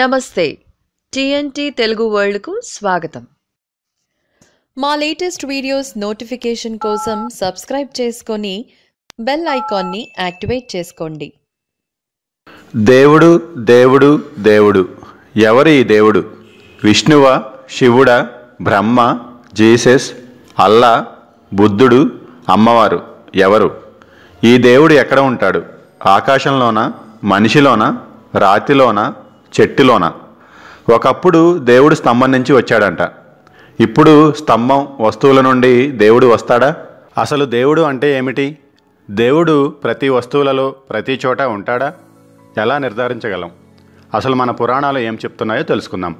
నమస్తే. టీఎన్టీ తెలుగు వరల్డ్కు స్వాగతం. మా లేటెస్ట్ వీడియోస్ నోటిఫికేషన్ కోసం సబ్స్క్రైబ్ చేసుకొని బెల్ ఐకాన్ని యాక్టివేట్ చేసుకోండి. దేవుడు దేవుడు దేవుడు. ఎవరు ఈ దేవుడు? విష్ణువా శివుడా బ్రహ్మ జీసస్ అల్లా బుద్ధుడు అమ్మవారు ఎవరు? ఈ దేవుడు ఎక్కడ ఉంటాడు? ఆకాశంలోనా? మనిషిలోనా? రాతిలోనా? చెట్టులోనా. ఒకప్పుడు దేవుడు స్తంభం నుంచి వచ్చాడంట. ఇప్పుడు స్తంభం వస్తువుల నుండి దేవుడు వస్తాడా? అసలు దేవుడు అంటే ఏమిటి? దేవుడు ప్రతి వస్తువులలో ప్రతి చోట ఉంటాడా? ఎలా నిర్ధారించగలం? అసలు మన పురాణాలు ఏం చెప్తున్నాయో తెలుసుకుందాం.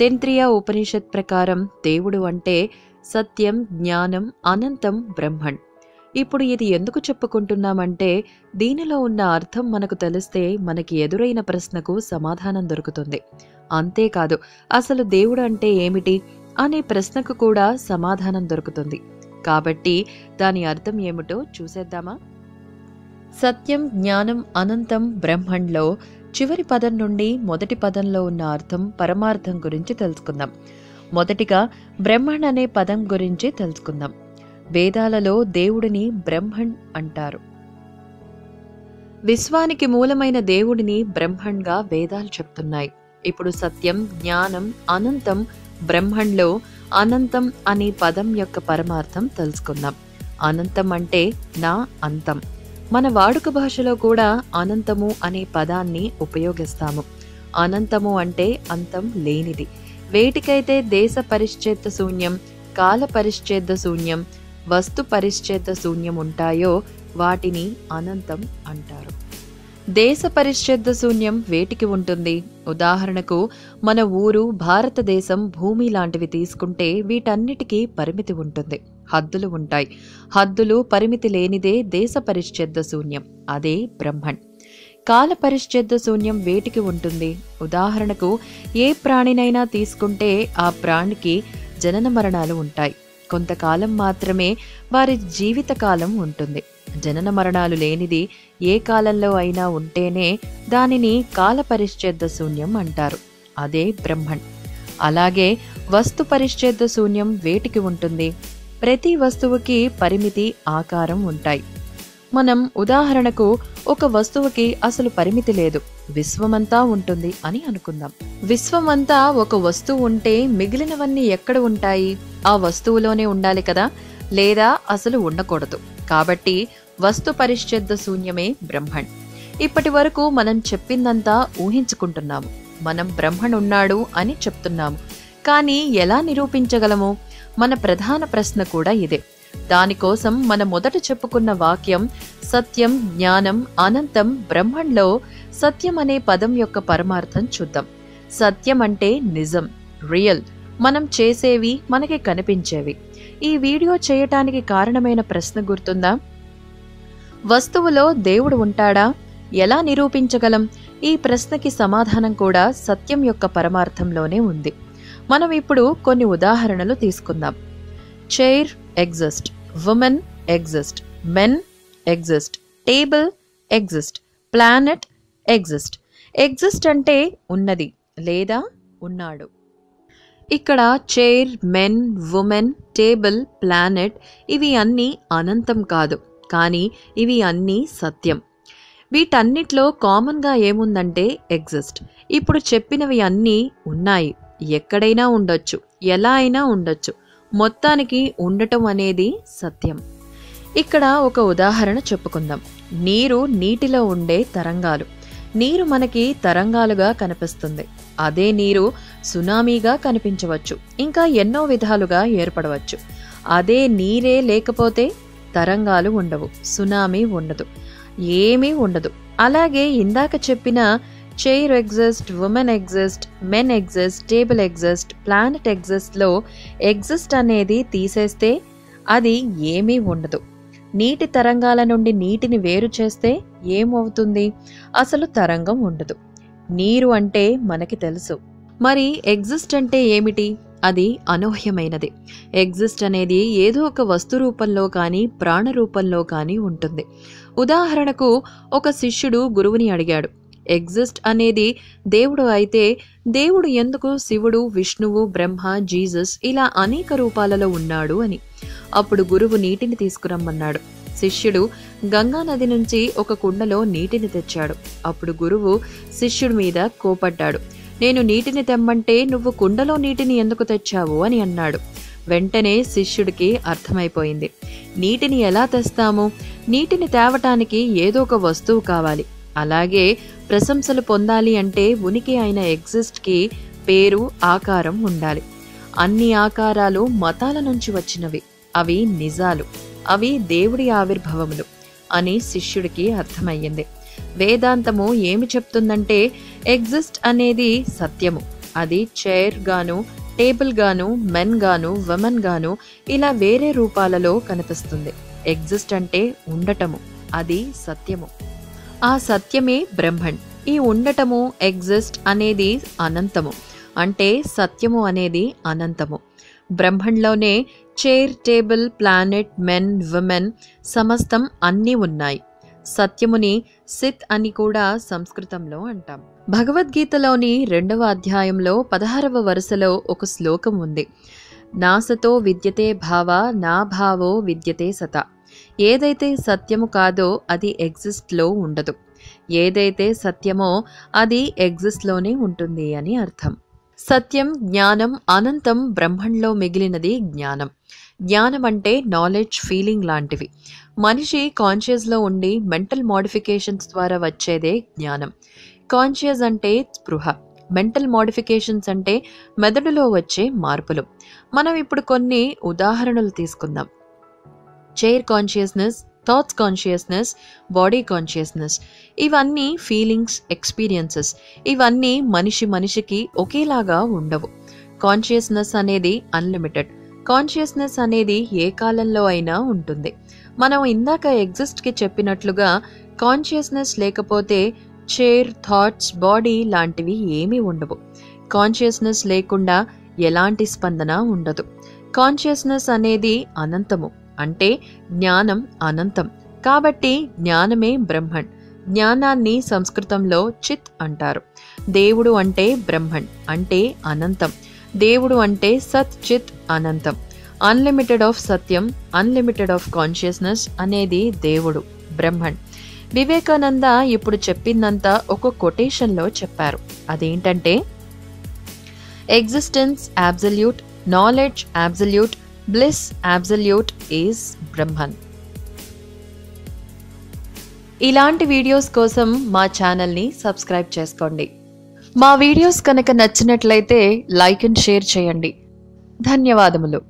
తెంత్రియ ఉపనిషత్ ప్రకారం దేవుడు అంటే సత్యం జ్ఞానం అనంతం బ్రహ్మణ్ ఇప్పుడు ఇది ఎందుకు చెప్పుకుంటున్నామంటే దీనిలో ఉన్న అర్థం మనకు తెలిస్తే మనకి ఎదురైన ప్రశ్నకు సమాధానం దొరుకుతుంది. అంతేకాదు అసలు దేవుడు అంటే ఏమిటి అనే ప్రశ్నకు కూడా సమాధానం దొరుకుతుంది. కాబట్టి దాని అర్థం ఏమిటో చూసేద్దామా? సత్యం జ్ఞానం అనంతం బ్రహ్మంలో చివరి పదం నుండి మొదటి పదంలో ఉన్న అర్థం పరమార్థం గురించి తెలుసుకుందాం. మొదటిగా బ్రహ్మణ్ అనే పదం గురించి తెలుసుకుందాం. వేదాలలో దేవుడిని బ్రహ్మణ్ అంటారు. విశ్వానికి మూలమైన దేవుడిని బ్రహ్మణ్గా వేదాలు చెప్తున్నాయి. ఇప్పుడు సత్యం జ్ఞానం అనంతం బ్రహ్మణ్లో అనంతం అనే పదం యొక్క పరమార్థం తెలుసుకుందాం. అనంతం అంటే నా అంతం. మన వాడుక భాషలో కూడా అనంతము అనే పదాన్ని ఉపయోగిస్తాము. అనంతము అంటే అంతం లేనిది. వేటికైతే దేశ పరిశ్చేత శూన్యం కాల పరిశ్చేద శూన్యం వస్తు పరిశ్చేత శూన్యం ఉంటాయో వాటిని అనంతం అంటారు. దేశ పరిశ్చేద శూన్యం వేటికి ఉంటుంది? ఉదాహరణకు మన ఊరు భారతదేశం భూమి లాంటివి తీసుకుంటే వీటన్నిటికీ పరిమితి ఉంటుంది. హద్దులు ఉంటాయి. హద్దులు పరిమితి లేనిదే దేశ పరిశ్చేద శూన్యం. అదే బ్రహ్మణ్ కాల పరిశ్చేద శూన్యం వేటికి ఉంటుంది? ఉదాహరణకు ఏ ప్రాణినైనా తీసుకుంటే ఆ ప్రాణికి జనన మరణాలు ఉంటాయి. కొంతకాలం మాత్రమే వారి జీవితకాలం ఉంటుంది. జనన మరణాలు లేనిది ఏ కాలంలో అయినా ఉంటేనే దానిని కాల పరిశ్చేద శూన్యం అంటారు. అదే బ్రహ్మణ్ అలాగే వస్తు పరిశ్చేద శూన్యం వేటికి ఉంటుంది? ప్రతి వస్తువుకి పరిమితి ఆకారం ఉంటాయి. మనం ఉదాహరణకు ఒక వస్తువుకి అసలు పరిమితి లేదు. విశ్వమంతా ఉంటుంది అని అనుకుందాం. విశ్వమంతా ఒక వస్తువు ఉంటే మిగిలినవన్నీ ఎక్కడ ఉంటాయి? ఆ వస్తువులోనే ఉండాలి కదా? లేదా అసలు ఉండకూడదు. కాబట్టి వస్తు పరిశ్చిద్ద శూన్యమే బ్రహ్మణ్. ఇప్పటి వరకు మనం చెప్పిందంతా ఊహించుకుంటున్నాము. మనం బ్రహ్మణ్ ఉన్నాడు అని చెప్తున్నాము. కానీ ఎలా నిరూపించగలము? మన ప్రధాన ప్రశ్న కూడా ఇదే. దానికోసం మన మొదట చెప్పుకున్న వాక్యం సత్యం జ్ఞానం అనంతం బ్రహ్మంలో సత్యం అనే పదం యొక్క పరమార్థం చూద్దాం. సత్యం అంటే నిజం రియల్. మనం చేసేవి మనకి కనిపించేవి. ఈ వీడియో చేయటానికి కారణమైన ప్రశ్న గుర్తుందా? వస్తువులో దేవుడు ఉంటాడా? ఎలా నిరూపించగలం? ఈ ప్రశ్నకి సమాధానం కూడా సత్యం యొక్క పరమార్థంలోనే ఉంది. మనం ఇప్పుడు కొన్ని ఉదాహరణలు తీసుకుందాం. Chair exist women exist men exist table exist planet exist exist అంటే ఉన్నది లేదా ఉన్నాడు. ఇక్కడ chair men women table planet ఇవి అన్నీ అనంతం కాదు. కానీ ఇవి అన్నీ సత్యం. వీటన్నిట్లో కామన్గా ఏముందంటే ఎగ్జిస్ట్ ఇప్పుడు చెప్పినవి అన్నీ ఉన్నాయి. ఎక్కడైనా ఉండొచ్చు. ఎలా అయినా ఉండొచ్చు. మొత్తానికి ఉండటం అనేది సత్యం. ఇక్కడ ఒక ఉదాహరణ చెప్పుకుందాం. నీరు నీటిలో ఉండే తరంగాలు. నీరు మనకి తరంగాలుగా కనిపిస్తుంది. అదే నీరు సునామీగా కనిపించవచ్చు. ఇంకా ఎన్నో విధాలుగా ఏర్పడవచ్చు. అదే నీరే లేకపోతే తరంగాలు ఉండవు. సునామీ ఉండదు. ఏమీ ఉండదు. అలాగే ఇందాక చెప్పిన chair exist women exist men exist table exist planet ఎగ్జిస్ట్లో exist అనేది తీసేస్తే అది ఏమీ ఉండదు. నీటి తరంగాల నుండి నీటిని వేరు చేస్తే ఏమవుతుంది? అసలు తరంగం ఉండదు. నీరు అంటే మనకి తెలుసు. మరి ఎగ్జిస్ట్ అంటే ఏమిటి? అది అనూహ్యమైనది. ఎగ్జిస్ట్ అనేది ఏదో ఒక వస్తు రూపంలో కానీ ప్రాణ రూపంలో కానీ ఉంటుంది. ఉదాహరణకు ఒక శిష్యుడు గురువుని అడిగాడు ఎగ్జిస్ట్ అనేది దేవుడు అయితే దేవుడు ఎందుకు శివుడు విష్ణువు బ్రహ్మ జీసస్ ఇలా అనేక రూపాలలో ఉన్నాడు అని. అప్పుడు గురువు నీటిని తీసుకురమ్మన్నాడు. శిష్యుడు గంగా నది నుంచి ఒక కుండలో నీటిని తెచ్చాడు. అప్పుడు గురువు శిష్యుడి మీద కోపడ్డాడు. నేను నీటిని తెమ్మంటే నువ్వు కుండలో నీటిని ఎందుకు తెచ్చావు అని అన్నాడు. వెంటనే శిష్యుడికి అర్థమైపోయింది. నీటిని ఎలా తెస్తాము? నీటిని తేవటానికి ఏదో ఒక వస్తువు కావాలి. అలాగే ప్రశంసలు పొందాలి అంటే ఉనికి అయిన ఎగ్జిస్ట్కి పేరు ఆకారం ఉండాలి. అన్ని ఆకారాలు మతాల నుంచి వచ్చినవి. అవి నిజాలు. అవి దేవుడి ఆవిర్భవములు అని శిష్యుడికి అర్థమయ్యింది. వేదాంతము ఏమి చెప్తుందంటే ఎగ్జిస్ట్ అనేది సత్యము. అది చైర్ గాను టేబుల్ గాను మెన్ గాను విమెన్ గాను ఇలా వేరే రూపాలలో కనిపిస్తుంది. ఎగ్జిస్ట్ అంటే ఉండటము. అది సత్యము. ఆ సత్యమే బ్రహ్మణ్ ఈ ఉండటము ఎగ్జిస్ట్ అనేది అనంతము. అంటే సత్యము అనేది అనంతము. బ్రహ్మంలోనే chair table planet men women సమస్తం అన్నీ ఉన్నాయి. సత్యముని సిత్ అని కూడా సంస్కృతంలో అంటాం. భగవద్గీతలోని రెండవ అధ్యాయంలో పదహారవ వరుసలో ఒక శ్లోకం ఉంది. నాసతో విద్యతే భావ నా భావో విద్యతే సత. ఏదైతే సత్యము కాదో అది ఎగ్జిస్ట్లో ఉండదు. ఏదైతే సత్యమో అది ఎగ్జిస్ట్లోనే ఉంటుంది అని అర్థం. సత్యం జ్ఞానం అనంతం బ్రహ్మంలో మిగిలినది జ్ఞానం. జ్ఞానం అంటే నాలెడ్జ్ ఫీలింగ్ లాంటివి. మనిషి కాన్షియస్లో ఉండి మెంటల్ మోడిఫికేషన్స్ ద్వారా వచ్చేదే జ్ఞానం. కాన్షియస్ అంటే స్పృహ. మెంటల్ మోడిఫికేషన్స్ అంటే మెదడులో వచ్చే మార్పులు. మనం ఇప్పుడు కొన్ని ఉదాహరణలు తీసుకుందాం. Chair consciousness thoughts consciousness body consciousness ఇవన్నీ ఫీలింగ్స్ ఎక్స్పీరియన్సెస్ ఇవన్నీ మనిషి మనిషికి ఒకేలాగా ఉండవు. కాన్షియస్నెస్ అనేది అన్లిమిటెడ్ కాన్షియస్నెస్ అనేది ఏ కాలంలో అయినా ఉంటుంది. మనం ఇందాక ఎగ్జిస్ట్కి చెప్పినట్లుగా కాన్షియస్నెస్ లేకపోతే చైర్ థాట్స్ బాడీ లాంటివి ఏమీ ఉండవు. కాన్షియస్నెస్ లేకుండా ఎలాంటి స్పందన ఉండదు. కాన్షియస్నెస్ అనేది అనంతము. అంటే జ్ఞానం అనంతం. కాబట్టి జ్ఞానమే బ్రహ్మణ్ జ్ఞానాన్ని సంస్కృతంలో చిత్ అంటారు. దేవుడు అంటే బ్రహ్మణ్ అంటే అనంతం. దేవుడు అంటే సత్ చిత్ అనంతం. అన్లిమిటెడ్ ఆఫ్ సత్యం అన్లిమిటెడ్ ఆఫ్ కాన్షియస్నెస్ అనేది దేవుడు బ్రహ్మణ్ వివేకానంద ఇప్పుడు చెప్పిందంతా ఒక కొటేషన్లో చెప్పారు. అదేంటంటే existence absolute knowledge absolute bliss absolute is Brahman ఇలాంటి వీడియోస్ కోసం మా ఛానల్ని సబ్స్క్రైబ్ చేసుకోండి. మా వీడియోస్ కనుక నచ్చినట్లయితే లైక్ అండ్ షేర్ చేయండి. ధన్యవాదములు.